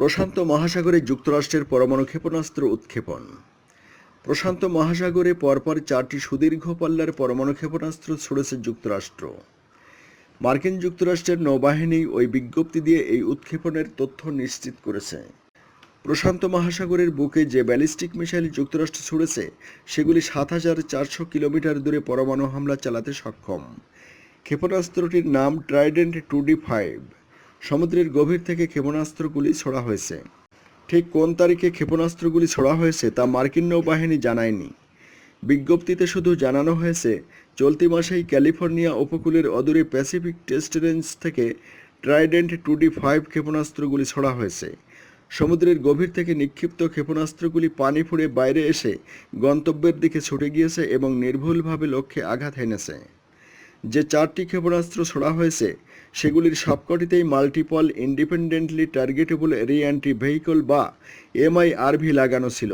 প্রশান্ত মহাসাগরে যুক্তরাষ্ট্রের পরমাণু ক্ষেপণাস্ত্র উৎক্ষেপণ। প্রশান্ত মহাসাগরে পরপর চারটি সুদীর্ঘ পাল্লার পরমাণু ক্ষেপণাস্ত্র ছুড়েছে যুক্তরাষ্ট্র। মার্কিন যুক্তরাষ্ট্রের নৌবাহিনী ওই বিজ্ঞপ্তি দিয়ে এই উৎক্ষেপণের তথ্য নিশ্চিত করেছে। প্রশান্ত মহাসাগরের বুকে যে ব্যালিস্টিক মিসাইল যুক্তরাষ্ট্র ছুড়েছে, সেগুলি সাত হাজার চারশো কিলোমিটার দূরে পরমাণু হামলা চালাতে সক্ষম। ক্ষেপণাস্ত্রটির নাম ট্রাইডেন্ট টু ডি ফাইভ সমুদ্রের গভীর থেকে ক্ষেপণাস্ত্রগুলি ছোড়া হয়েছে। ঠিক কোন তারিখে ক্ষেপণাস্ত্রগুলি ছোড়া হয়েছে তা মার্কিন নৌবাহিনী জানায়নি। বিজ্ঞপ্তিতে শুধু জানানো হয়েছে, চলতি মাসেই ক্যালিফোর্নিয়া উপকূলের অদূরে প্যাসিফিক টেস্ট রেঞ্জ থেকে ট্রাইডেন্ট টু ডি ফাইভ ক্ষেপণাস্ত্রগুলি ছোড়া হয়েছে। সমুদ্রের গভীর থেকে নিক্ষিপ্ত ক্ষেপণাস্ত্রগুলি পানি ফুঁড়ে বাইরে এসে গন্তব্যের দিকে ছুটে গিয়েছে এবং নির্ভুলভাবে লক্ষ্যে আঘাত হেনেছে। যে চারটি ক্ষেপণাস্ত্র ছোড়া হয়েছে, সেগুলির সবকটিতেই multiple independently targetable reentry vehicle বা এমআইআরভি লাগানো ছিল।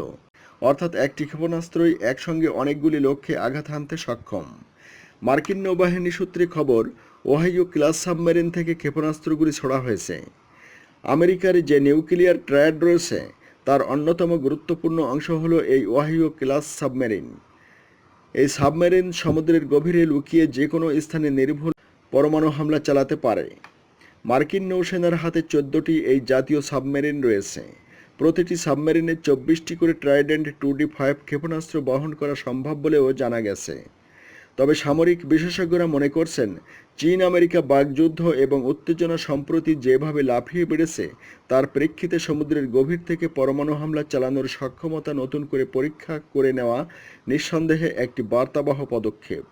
অর্থাৎ একটি ক্ষেপণাস্ত্রই একসঙ্গে অনেকগুলি লক্ষ্যে আঘাত হানতে সক্ষম। মার্কিন নৌবাহিনী সূত্রে খবর, ওহাইও ক্লাস সাবমেরিন থেকে ক্ষেপণাস্ত্রগুলি ছোড়া হয়েছে। আমেরিকার যে নিউক্লিয়ার ট্রায়াড রয়েছে, তার অন্যতম গুরুত্বপূর্ণ অংশ হলো এই ওহাইও ক্লাস সাবমেরিন। এই সাবমেরিন সমুদ্রের গভীরে লুকিয়ে যে কোনো স্থানে নির্ভুল পরমাণু হামলা চালাতে পারে। মার্কিন নৌসেনার হাতে চোদ্দটি এই জাতীয় সাবমেরিন রয়েছে। প্রতিটি সাবমেরিনে চব্বিশটি করে ট্রাইডেন্ট টু ডি ফাইভ ক্ষেপণাস্ত্র বহন করা সম্ভব বলেও জানা গেছে। তবে সামরিক বিশেষজ্ঞরা মনে করছেন, চীন, আমেরিকা বাগযুদ্ধ এবং উত্তেজনা সম্প্রতি যেভাবে লাফিয়ে বেড়েছে, তার প্রেক্ষিতে সমুদ্রের গভীর থেকে পরমাণু হামলা চালানোর সক্ষমতা নতুন করে পরীক্ষা করে নেওয়া নিঃসন্দেহে একটি বার্তাবহ পদক্ষেপ।